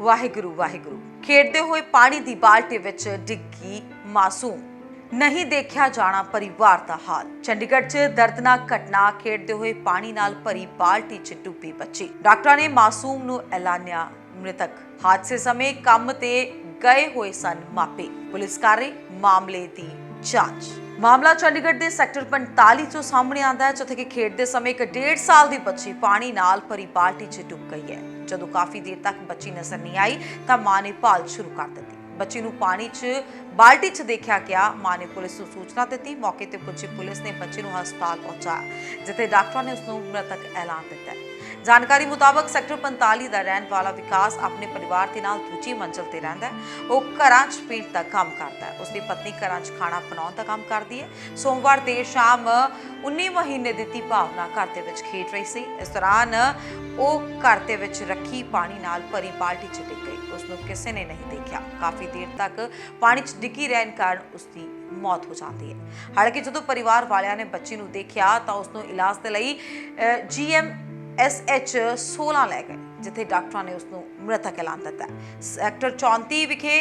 ਵਾਹਿਗੁਰੂ ਵਾਹਿਗੁਰੂ। ਖੇਡਦੇ ਹੋਏ ਪਾਣੀ ਦੀ ਬਾਲਟੀ ਵਿੱਚ ਡਿੱਗੀ ਮਾਸੂਮ। ਨਹੀਂ ਦੇਖਿਆ ਜਾਣਾ ਪਰਿਵਾਰ ਦਾ ਹਾਲ। ਚੰਡੀਗੜ੍ਹ 'ਚ ਦਰਦਨਾਕ ਘਟਨਾ, ਖੇਡਦੇ ਹੋਏ ਪਾਣੀ ਨਾਲ ਭਰੀ ਬਾਲਟੀ 'ਚ ਡੁੱਬੀ ਬੱਚੀ। ਡਾਕਟਰਾਂ ਨੇ ਮਾਸੂਮ ਨੂੰ ਐਲਾਨਿਆ ਮ੍ਰਿਤਕ। ਹਾਦਸੇ ਸਮੇਂ ਕੰਮ ਤੇ ਗਏ ਹੋਏ ਸਨ ਮਾਪੇ। ਪੁਲਿਸ ਕਰ ਰਹੀ ਮਾਮਲੇ ਦੀ ਜਾਂਚ। ਮਾਮਲਾ ਚੰਡੀਗੜ੍ਹ ਦੇ ਸੈਕਟਰ 45 ਚੋਂ ਸਾਹਮਣੇ ਆਂਦਾ ਹੈ, ਜਿੱਥੇ ਕਿ ਖੇਡਦੇ ਸਮੇਂ ਇੱਕ 1.5 ਸਾਲ ਦੀ ਬੱਚੀ ਪਾਣੀ ਨਾਲ ਭਰੀ ਬਾਲਟੀ 'ਚ ਡੁੱਬ ਗਈ ਹੈ। ਜਦੋਂ ਕਾਫੀ ਦੇਰ ਤੱਕ ਬੱਚੀ ਨਜ਼ਰ ਨਹੀਂ ਆਈ, ਤਾਂ ਮਾਂ ਨੇ ਭਾਲ ਸ਼ੁਰੂ ਕਰ ਦਿੱਤੀ। ਬੱਚੀ ਨੂੰ ਪਾਣੀ 'ਚ, ਬਾਲਟੀ 'ਚ ਦੇਖਿਆ ਗਿਆ। ਮਾਂ ਨੇ ਪੁਲਿਸ ਨੂੰ ਸੂਚਨਾ ਦਿੱਤੀ। ਮੌਕੇ ਤੇ ਪੁੱਜੀ ਪੁਲਿਸ ਨੇ ਬੱਚੀ ਨੂੰ ਹਸਪਤਾਲ ਪਹੁੰਚਾਇਆ, ਜਿੱਥੇ ਡਾਕਟਰਾਂ ਨੇ ਉਸ ਨੂੰ ਮ੍ਰਿਤਕ ਐਲਾਨ ਦਿੱਤਾ ਜਾਣਕਾਰੀ ਮੁਤਾਬਕ ਸੈਕਟਰ 45 ਦਾ ਰਹਿਣ ਵਾਲਾ ਵਿਕਾਸ ਆਪਣੇ ਪਰਿਵਾਰ ਦੇ ਨਾਲ ਦੂਜੀ ਮੰਜ਼ਲ ਤੇ ਰਹਿੰਦਾ ਹੈ। ਉਹ ਘਰਾਂ 'ਚ ਪੇਂਟ ਦਾ ਕੰਮ ਕਰਦਾ ਹੈ। ਉਸ ਦੀ ਪਤਨੀ ਘਰਾਂ 'ਚ ਖਾਣਾ ਬਣਾਉਣ ਦਾ ਕੰਮ ਕਰਦੀ ਹੈ। ਸੋਮਵਾਰ ਦੇਰ ਸ਼ਾਮ 19 ਮਹੀਨੇ ਦੀ ਧੀ ਭਾਵਨਾ ਘਰ ਦੇ ਵਿੱਚ ਖੇਡ ਰਹੀ ਸੀ। ਇਸ ਦੌਰਾਨ ਉਹ ਘਰ ਦੇ ਵਿੱਚ ਰੱਖੀ ਪਾਣੀ ਨਾਲ ਭਰੀ ਬਾਲਟੀ 'ਚ ਡਿੱਗ ਗਈ। ਉਸ ਨੂੰ ਕਿਸੇ ਨੇ ਨਹੀਂ ਦੇਖਿਆ। ਕਾਫੀ ਦੇਰ ਤੱਕ ਪਾਣੀ 'ਚ ਡਿੱਗੀ ਰਹਿਣ ਕਾਰਨ ਉਸ ਦੀ ਮੌਤ ਹੋ ਜਾਂਦੀ ਹੈ। ਹਾਲਾਂਕਿ ਜਦੋਂ ਪਰਿਵਾਰ ਵਾਲਿਆਂ ਨੇ ਬੱਚੀ ਨੂੰ ਦੇਖਿਆ ਤਾਂ ਉਸ ਨੂੰ ਇਲਾਜ ਦੇ ਲਈ ਜੀਐਮ ਐਸਐਚ 16 ਲੈ ਗਏ, ਜਿੱਥੇ ਡਾਕਟਰਾਂ ਨੇ ਉਸ ਨੂੰ ਮ੍ਰਿਤਕ ਐਲਾਨ ਦਿੱਤਾ ਸੈਕਟਰ 34 ਵਿਖੇ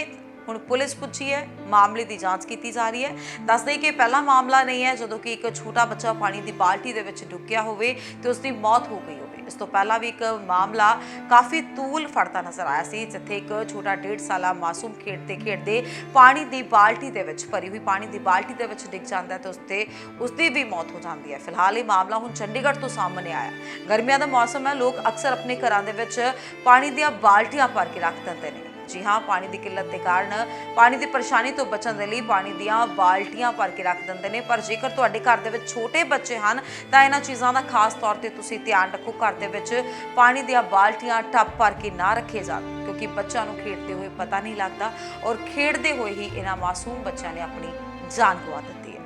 ਹੁਣ ਪੁਲਿਸ ਪੁੱਛੀ ਹੈ, ਮਾਮਲੇ ਦੀ ਜਾਂਚ ਕੀਤੀ ਜਾ ਰਹੀ ਹੈ। ਦੱਸ ਦੇਈਏ ਕਿ ਪਹਿਲਾ ਮਾਮਲਾ ਨਹੀਂ ਹੈ, ਜਦੋਂ ਕਿ ਇੱਕ ਛੋਟਾ ਬੱਚਾ ਪਾਣੀ ਦੀ ਬਾਲਟੀ ਦੇ ਵਿੱਚ ਡੁੱਬ ਹੋਵੇ ਤੇ ਉਸ ਦੀ ਮੌਤ ਹੋ ਗਈ ਹੋਵੇ। ਇਸ ਤੋਂ ਪਹਿਲਾਂ ਵੀ ਇੱਕ ਮਾਮਲਾ ਕਾਫੀ ਤੂਲ ਫੜਦਾ ਨਜ਼ਰ ਆਇਆ ਸੀ, ਜਿੱਥੇ ਇੱਕ ਛੋਟਾ 1.5 ਸਾਲਾ ਮਾਸੂਮ ਖੇਡਦੇ ਖੇਡਦੇ ਪਾਣੀ ਦੀ ਬਾਲਟੀ ਦੇ ਵਿੱਚ ਭਰੀ ਹੋਈ ਪਾਣੀ ਦੀ ਬਾਲਟੀ ਦੇ ਵਿੱਚ ਡਿੱਗ ਜਾਂਦਾ ਹੈ ਤੇ ਉਸ ਤੇ ਉਸ ਦੀ ਵੀ ਮੌਤ ਹੋ ਜਾਂਦੀ ਹੈ। ਫਿਲਹਾਲ ਇਹ ਮਾਮਲਾ ਹੁਣ ਚੰਡੀਗੜ੍ਹ ਤੋਂ ਸਾਹਮਣੇ ਆਇਆ ਗਰਮੀਆਂ ਦਾ ਮੌਸਮ ਹੈ, ਲੋਕ ਅਕਸਰ ਆਪਣੇ ਘਰਾਂ ਦੇ ਵਿੱਚ ਪਾਣੀ ਦੀਆਂ ਬਾਲਟੀਆਂ ਭਰ ਕੇ ਰੱਖ ਦਿੰਦੇ ਨੇ। ਜੀ ਹਾਂ, ਪਾਣੀ ਦੀ ਕਿੱਲਤ ਦੇ ਕਾਰਨ ਪਾਣੀ ਦੀ ਪਰੇਸ਼ਾਨੀ ਤੋਂ ਬਚਣ ਦੇ ਲਈ ਪਾਣੀ ਦੀਆਂ ਬਾਲਟੀਆਂ ਭਰ ਕੇ ਰੱਖ ਦਿੰਦੇ ਨੇ। ਪਰ ਜੇਕਰ ਤੁਹਾਡੇ ਘਰ ਦੇ ਵਿੱਚ ਛੋਟੇ ਬੱਚੇ ਹਨ, ਤਾਂ ਇਹਨਾਂ ਚੀਜ਼ਾਂ ਦਾ ਖਾਸ ਤੌਰ ਤੇ ਤੁਸੀਂ ਧਿਆਨ ਰੱਖੋ, ਘਰ ਦੇ ਵਿੱਚ ਪਾਣੀ ਦੀਆਂ ਬਾਲਟੀਆਂ ਟੱਪ ਭਰ ਕੇ ਨਾ ਰੱਖੇ ਜਾਣ, ਕਿਉਂਕਿ ਬੱਚਿਆਂ ਨੂੰ ਖੇਡਦੇ ਹੋਏ ਪਤਾ ਨਹੀਂ ਲੱਗਦਾ ਔਰ ਖੇਡਦੇ ਹੋਏ ਹੀ ਇਹਨਾਂ ਮਾਸੂਮ ਬੱਚਿਆਂ ਨੇ ਆਪਣੀ ਜਾਨ ਗਵਾ ਦਿੱਤੀ ਹੈ।